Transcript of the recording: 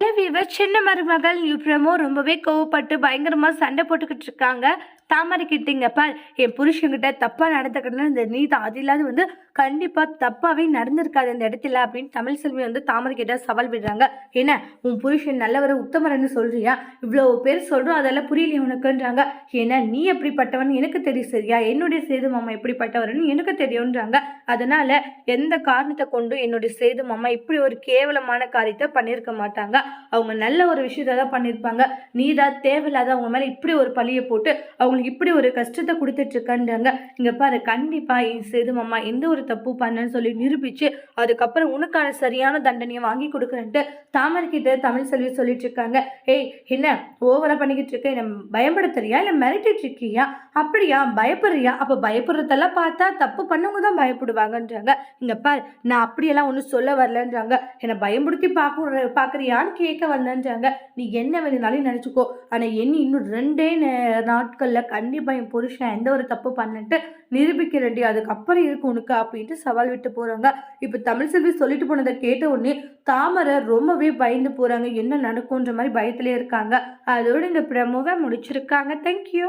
Viewer சின்ன மருமகள் இவ்வளமோ ரொம்பவே கோவப்பட்டு பயங்கரமா சண்டை போட்டுக்கிட்டு இருக்காங்க. தாமரை கிட்டீங்க பார் என் புருஷங்கிட்ட தப்பாக நடந்துக்கணும் இந்த நீ தான் அது இல்லாத வந்து கண்டிப்பாக தப்பாகவே நடந்திருக்காது இந்த இடத்துல அப்படின்னு தமிழ் செல்வி வந்து தாமரைக்கிட்ட சவால் விடுறாங்க. என்ன உன் புருஷன் நல்லவர் உத்தமரன்னு சொல்கிறியா இவ்வளோ பேர் சொல்கிறோம் அதெல்லாம் புரியலையே உனக்குன்றாங்க. ஏன்னா நீ எப்படிப்பட்டவன் எனக்கு தெரியும் சரியா? என்னுடைய சேது மாமா எப்படிப்பட்டவர்னு எனக்கு தெரியும்ன்றாங்க. அதனால் எந்த காரணத்தை கொண்டும் என்னுடைய சேது மாமா இப்படி ஒரு கேவலமான காரியத்தை பண்ணியிருக்க மாட்டாங்க. அவங்க நல்ல ஒரு விஷயத்த தான் பண்ணியிருப்பாங்க. நீ தான் தேவையில்லாத அவங்க மேலே இப்படி ஒரு பழியை போட்டு அவங்க அவங்களுக்கு இப்படி ஒரு கஷ்டத்தை கொடுத்துட்ருக்கன்றாங்க. இங்கே பாரு கண்டிப்பாக என் சேது எந்த ஒரு தப்பு பண்ணன்னு சொல்லி நிரூபிச்சு அதுக்கப்புறம் உனக்கான சரியான தண்டனையை வாங்கி கொடுக்குறேன்ட்டு தாமரைக்கிட்ட தமிழ் செல்வி சொல்லிட்டு இருக்காங்க ஏய் என்ன ஓவராக பண்ணிக்கிட்டு இருக்க? என்ன பயப்படுத்துறியா இல்லை மிரட்டிட்டு இருக்கியா அப்படியா? பயப்படுறியா? அப்போ பயப்படுறதெல்லாம் பார்த்தா தப்பு பண்ணவங்க தான் பயப்படுவாங்கன்றாங்க. இங்கே பார் நான் அப்படியெல்லாம் ஒன்றும் சொல்ல வரலன்றாங்க. என்னை பயம்படுத்தி பார்க்க பார்க்குறியான்னு கேட்க வந்தேன்றாங்க. நீ என்ன வேணுனாலும் நினச்சிக்கோ. ஆனால் என்ன இன்னும் ரெண்டே நாட்களில் கண்டிப்பாக என் புருஷன் எந்த ஒரு தப்பு பண்ணிட்டு நிரூபிக்கிறேன்டி அதுக்கப்புறம் இருக்கு உனக்கு அப்படின்ட்டு சவால் விட்டு போறாங்க. இப்போ தமிழ் செல்வி சொல்லிட்டு போனதை கேட்ட உடனே தாமரை ரொம்பவே பயந்து போறாங்க. என்ன நடக்கும்ன்ற மாதிரி பயத்திலே இருக்காங்க. அதோட இந்த பிரமுக முடிச்சிருக்காங்க. தேங்க்யூ